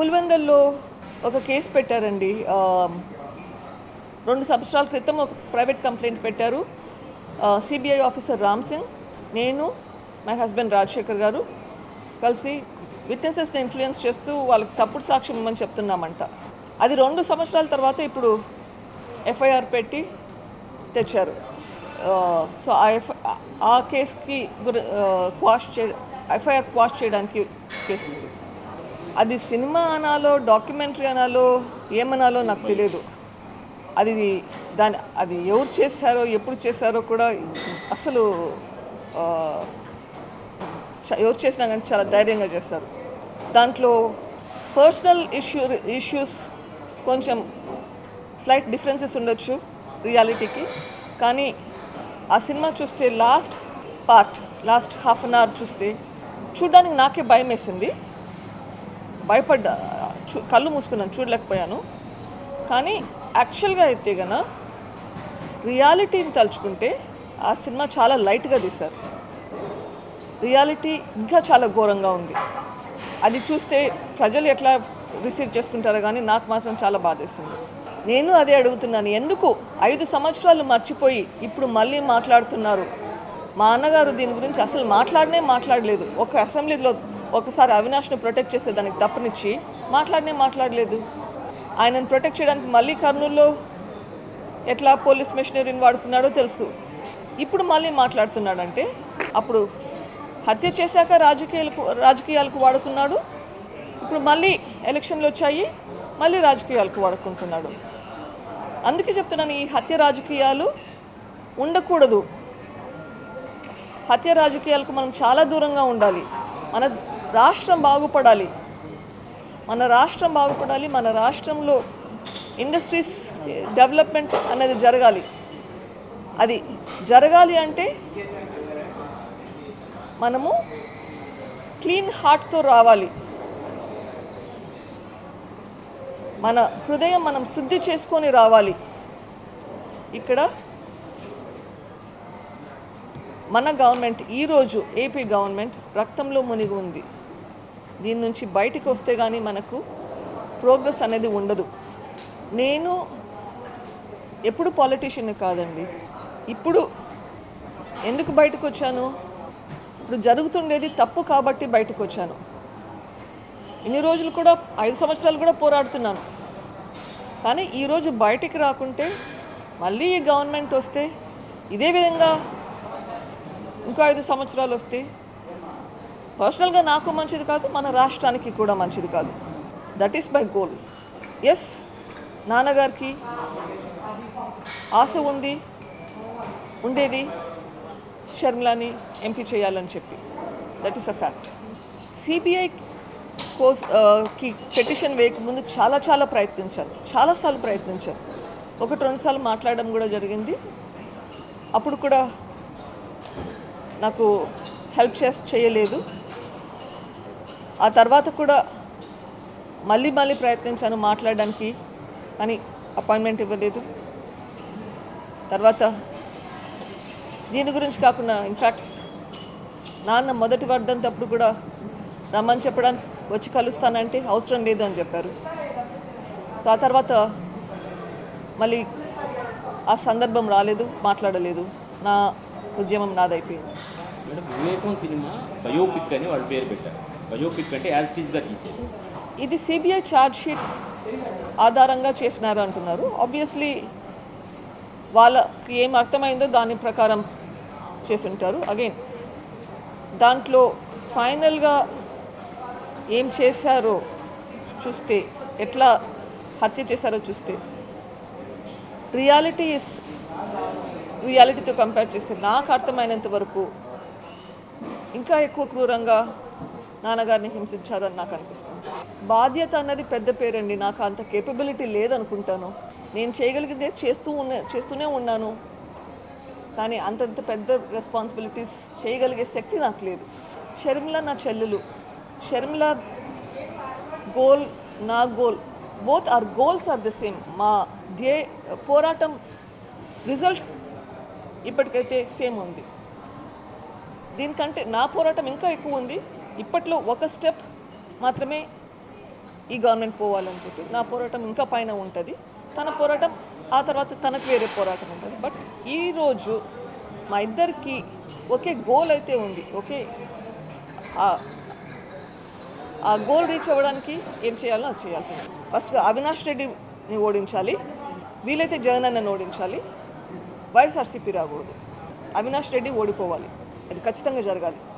పులివెందల్లో ఒక కేసు పెట్టారండి. రెండు సంవత్సరాల క్రితం ఒక ప్రైవేట్ కంప్లైంట్ పెట్టారు. సిబిఐ ఆఫీసర్ రామ్ సింగ్ నేను మై హస్బెండ్ రాజశేఖర్ గారు కలిసి విట్నెసెస్ని ఇన్ఫ్లుయెన్స్ చేస్తూ వాళ్ళకి తప్పుడు సాక్ష్యం ఇవ్వమని చెప్తున్నామంట. అది రెండు సంవత్సరాల తర్వాత ఇప్పుడు ఎఫ్ఐఆర్ పెట్టి తెచ్చారు. సో ఆ ఎఫ్ ఆ కేసుకి గురి క్వాష్ చే ఎఫ్ఐఆర్ క్వాష్ చేయడానికి కేసు. అది సినిమా అనాలో డాక్యుమెంటరీ అనాలో ఏమనాలో నాకు తెలియదు. అది దాని అది ఎవరు చేశారో ఎప్పుడు చేశారో కూడా అసలు ఎవరు చేసినా కానీ చాలా ధైర్యంగా చేస్తారు. దాంట్లో పర్సనల్ ఇష్యూ ఇష్యూస్ కొంచెం స్లైట్ డిఫరెన్సెస్ ఉండొచ్చు రియాలిటీకి. కానీ ఆ సినిమా చూస్తే last part last half an hour చూస్తే చూడ్డానికి నాకే భయం వేసింది భయపడ్డా చూ కళ్ళు మూసుకున్నాను చూడలేకపోయాను. కానీ యాక్చువల్గా అయితే గన రియాలిటీని తలుచుకుంటే ఆ సినిమా చాలా లైట్గా తీశారు. రియాలిటీ ఇంకా చాలా ఘోరంగా ఉంది. అది చూస్తే ప్రజలు ఎట్లా రిసీవ్ చేసుకుంటారో కానీ నాకు మాత్రం చాలా బాధేసింది. నేను అదే అడుగుతున్నాను ఎందుకు ఐదు సంవత్సరాలు మర్చిపోయి ఇప్పుడు మళ్ళీ మాట్లాడుతున్నారు? మా అన్నగారు దీని గురించి అసలు మాట్లాడనే మాట్లాడలేదు. ఒక అసెంబ్లీలో ఒకసారి అవినాష్ను ప్రొటెక్ట్ చేసేదానికి తప్పనిచ్చి మాట్లాడనే మాట్లాడలేదు. ఆయనను ప్రొటెక్ట్ చేయడానికి మళ్ళీ కర్నూలులో ఎట్లా పోలీస్ మెషినరీని వాడుకున్నాడో తెలుసు. ఇప్పుడు మళ్ళీ మాట్లాడుతున్నాడంటే అప్పుడు హత్య చేశాక రాజకీయాలకు రాజకీయాలకు వాడుకున్నాడు. ఇప్పుడు మళ్ళీ ఎలక్షన్లు వచ్చాయి మళ్ళీ రాజకీయాలకు వాడుకుంటున్నాడు. అందుకే చెప్తున్నాను ఈ హత్య రాజకీయాలు ఉండకూడదు. హత్య రాజకీయాలకు మనం చాలా దూరంగా ఉండాలి. మన రాష్ట్రం బాగుపడాలి. మన రాష్ట్రం బాగుపడాలి మన రాష్ట్రంలో ఇండస్ట్రీస్ డెవలప్మెంట్ అనేది జరగాలి. అది జరగాలి అంటే మనము క్లీన్ హార్ట్తో రావాలి. మన హృదయం మనం శుద్ధి చేసుకొని రావాలి. ఇక్కడ మన గవర్నమెంట్ ఈరోజు ఏపీ గవర్నమెంట్ రక్తంలో మునిగి ఉంది. దీని నుంచి బయటికి వస్తే కానీ మనకు ప్రోగ్రెస్ అనేది ఉండదు. నేను ఎప్పుడు పాలిటీషియన్ కాదండి. ఇప్పుడు ఎందుకు బయటకు వచ్చాను? ఇప్పుడు జరుగుతుండేది తప్పు కాబట్టి బయటకు వచ్చాను. ఇన్ని రోజులు కూడా ఐదు సంవత్సరాలు కూడా పోరాడుతున్నాను. కానీ ఈరోజు బయటికి రాకుంటే మళ్ళీ ఈ గవర్నమెంట్ వస్తే ఇదే విధంగా ఇంకో ఐదు సంవత్సరాలు వస్తే పర్సనల్గా నాకు మంచిది కాదు మన రాష్ట్రానికి కూడా మంచిది కాదు. That is my goal yes నాన్నగారికి ఆశ ఉంది ఉండేది షర్మిలాని ఎంపీ చేయాలని చెప్పి. That is a fact CBI Koski petition వేయకముందు చాలా చాలా ప్రయత్నించాను. చాలాసార్లు ప్రయత్నించాను. ఒకటి రెండు సార్లు మాట్లాడడం కూడా జరిగింది. అప్పుడు కూడా నాకు హెల్ప్ చేసి చేయలేదు. ఆ తర్వాత కూడా మళ్ళీ మళ్ళీ ప్రయత్నించాను మాట్లాడడానికి కానీ అపాయింట్మెంట్ ఇవ్వలేదు. తర్వాత దీని గురించి కాకుండా ఇన్ఫ్యాక్ట్ నాన్న మొదటి వర్ధంతప్పుడు కూడా రమ్మని చెప్పడానికి వచ్చి కలుస్తానంటే అవసరం లేదు అని చెప్పారు. సో ఆ తర్వాత మళ్ళీ ఆ సందర్భం రాలేదు మాట్లాడలేదు. నా ఉద్యమం నాదైపోయింది. మేడం వివేకం సినిమా బయోపిక్ అని వాళ్ళ పేరు పెట్టారు. బయోపిక్ అంటే యాజ్ టీజ్గా తీసేది ఇది సిబిఐ ఛార్జ్ షీట్ ఆధారంగా చేసినారు అంటున్నారు ఆబ్వియస్లీ వాళ్ళకి ఏం అర్థమైందో దాని ప్రకారం చేస్తుంటారు. అగైన్ దాంట్లో ఫైనల్గా ఏం చేశారో చూస్తే ఎట్లా హత్య చేశారో చూస్తే రియాలిటీ ఇస్ రియాలిటీతో కంపేర్ చేస్తే నాకు అర్థమైనంత వరకు ఇంకా ఎక్కువ క్రూరంగా నాన్నగారిని హింసించారు అని నాకు అనిపిస్తుంది. బాధ్యత అన్నది పెద్ద పేరండి. నాకు అంత కేపబిలిటీ లేదనుకుంటాను. నేను చేయగలిగితే చేస్తూ ఉన్న చేస్తూనే ఉన్నాను. కానీ అంతంత పెద్ద రెస్పాన్సిబిలిటీస్ చేయగలిగే శక్తి నాకు లేదు. షర్మిల నా చెల్లెలు. షర్మిల గోల్ నా goal both are goals are the same మా ధ్యే పోరాటం రిజల్ట్ ఇప్పటికైతే సేమ్ ఉంది. దీనికంటే నా పోరాటం ఇంకా ఎక్కువ ఉంది. ఇప్పట్లో ఒక స్టెప్ మాత్రమే ఈ గవర్నమెంట్ పోవాలని చెప్పి నా పోరాటం ఇంకా పైన ఉంటుంది. తన పోరాటం ఆ తర్వాత తనకు వేరే పోరాటం ఉంటుంది. బట్ ఈరోజు మా ఇద్దరికి ఒకే గోల్ అయితే ఉంది. ఒకే ఆ- ఆ గోల్ రీచ్ అవ్వడానికి ఏం చేయాలో అది చేయాల్సింది. ఫస్ట్గా అవినాష్ రెడ్డిని ఓడించాలి. వీలైతే జగన్ అన్నని ఓడించాలి. వైఎస్ఆర్సీపీ రాకూడదు. అవినాష్ రెడ్డి ఓడిపోవాలి. అది ఖచ్చితంగా జరగాలి.